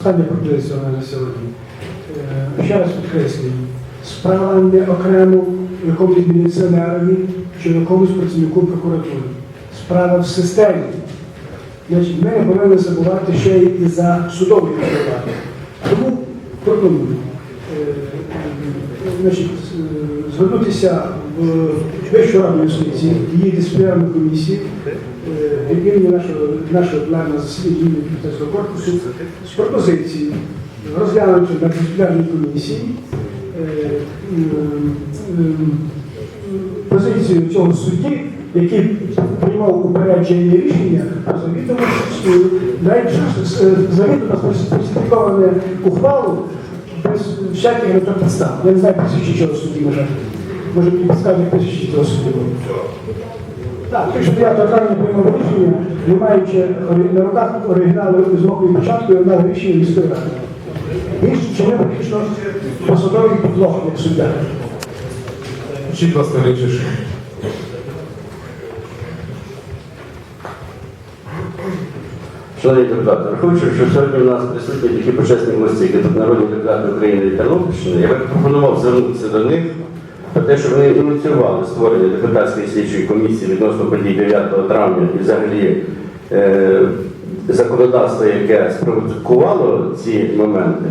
Остання пропозиція у мене сьогодні. Е, Ще раз підкреслюю, справа не окремо якомусь міліціонерові чи якомусь працівнику прокуратури. Справа в системі. Значить, ми не повинні забувати ще і за судовий апарат. Тому пропоную е, значить, е, звернутися в Вищу раду юстиції, її дисциплінарну комісію е, імені нашого, нашого пленарного засідання депутатського корпусу з пропозицією розглянути на дисциплінарній комісії позицію цього судді, який приймав упередження рішення, а завідомо завідомо сфальсифіковане ухвалу без всяких підстав. Я не знаю прізвище цього судді, на жаль. Може мені підскаже прізвище цього судді. Так, 9 травня приймав рішення, не маючи на руках оригіналу з мокрою початкою на рішення міської ради. Він чинив фактично посадовий підлог як суддя. Включіть, будь ласка, речиш. Шановні депутати, враховуючи, що сьогодні у нас присутні такі почесні гості, як тут народні депутати України і Тернопільщини, я би пропонував звернутися до них про те, що вони ініціювали створення депутатської слідчої комісії відносно подій 9 травня і взагалі е, законодавство, яке спровокувало ці моменти.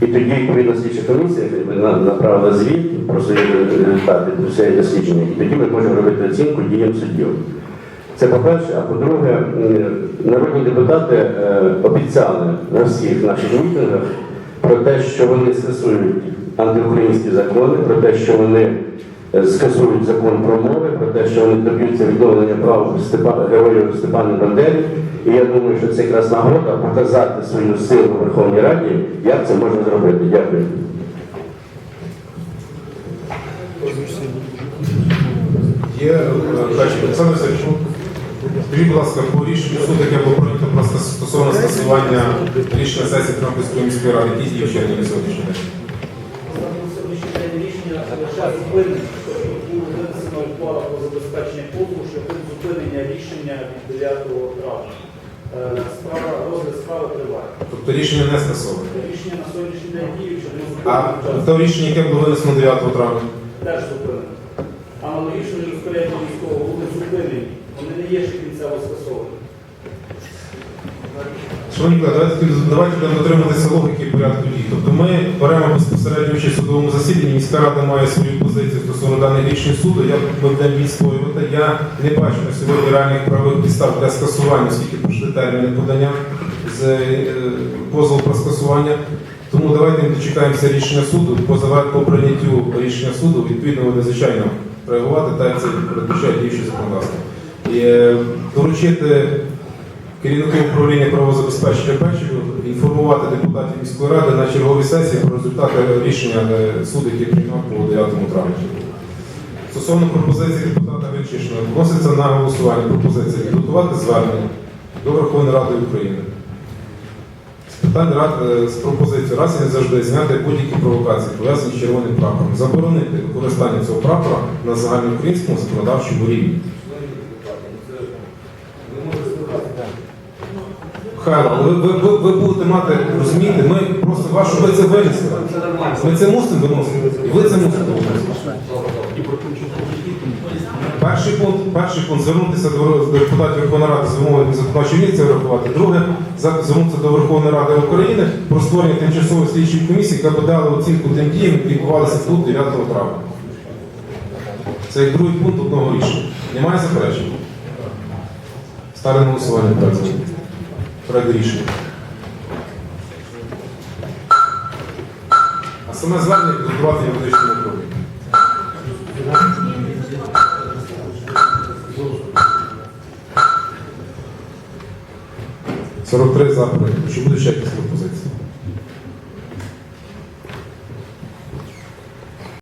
І тоді відповідно слідча комісія направила звіт про свої результати до всієї дослідження. І тоді ми можемо робити оцінку діям суддів. Це по-перше, а по-друге, народні депутати е, обіцяли на всіх наших мітингах про те, що вони скасують антиукраїнські закони, про те, що вони е, скасують закон про мови, про те, що вони доб'ються відновлення прав Степа- героїв Степана Бандери. І я думаю, що це якраз нагода показати свою силу в Верховній Раді, як це можна зробити. Дякую. Є е. Будь ласка, по рішенню суду, яке було прийнято стосовно скасування рішення сесії Тернопільської міської ради, які дії вчинені на сьогоднішній день? Лише зупинення, було винесено ухвала про забезпечення позову шляхом зупинення рішення від 9 травня. Е, Справа, розгляд справи триває. Тобто рішення не скасоване. Рішення на сьогоднішній день діюче, не А те рішення, яке було винесено 9 травня, теж зупинено. Аналогічно розпорядження військового були зупинені. Вони не є ще кінцево скасовані. Шановні колеги, давайте, давайте будемо дотримуватися логіки порядку дій. Тобто ми беремо безпосередньо участь в судовому засіданні, міська рада має свою позицію стосовно даних рішень суду, я будемо відстоювати. Я не бачу на сьогодні реальних правових підстав для скасування, оскільки пройшли терміни подання з е, позову про скасування. Тому давайте ми дочекаємося рішення суду. По прийняттю рішення суду, відповідно, буде звичайно реагувати, так як це передбачає діюче законодавство. І е, доручити керівнику управління правозабезпечення Печеву інформувати депутатів міської ради на черговій сесії про результати рішення е, суду, який приймав по 9 травня. Стосовно пропозиції депутата Вельчишина, вноситься на голосування пропозиція підготувати звернення до Верховної Ради України. З рад е, з пропозицією раз і не завжди зняти будь-які провокації, пов'язані з червоним прапором, заборонити використання цього прапора на загальноукраїнському законодавчому рівні. Михайло, ви, ви, ви, ви будете мати, розумієте, ми просто вашу, ви це винесли. Ми це мусимо виносити. І ви це мусите виносити. Перший пункт, перший пункт звернутися до, депутатів Верховної Ради з вимогою законодавчої місця врахувати. Друге, звернутися до Верховної Ради України про створення тимчасової слідчої комісії, яка б дала оцінку тим діям, які відбувалися тут 9 травня. Це як другий пункт одного рішення. Немає заперечень? На голосування. Проект рішення. А саме звернення підготувати юридичну управлінні. Сорок три запити. Чи буде ще якісь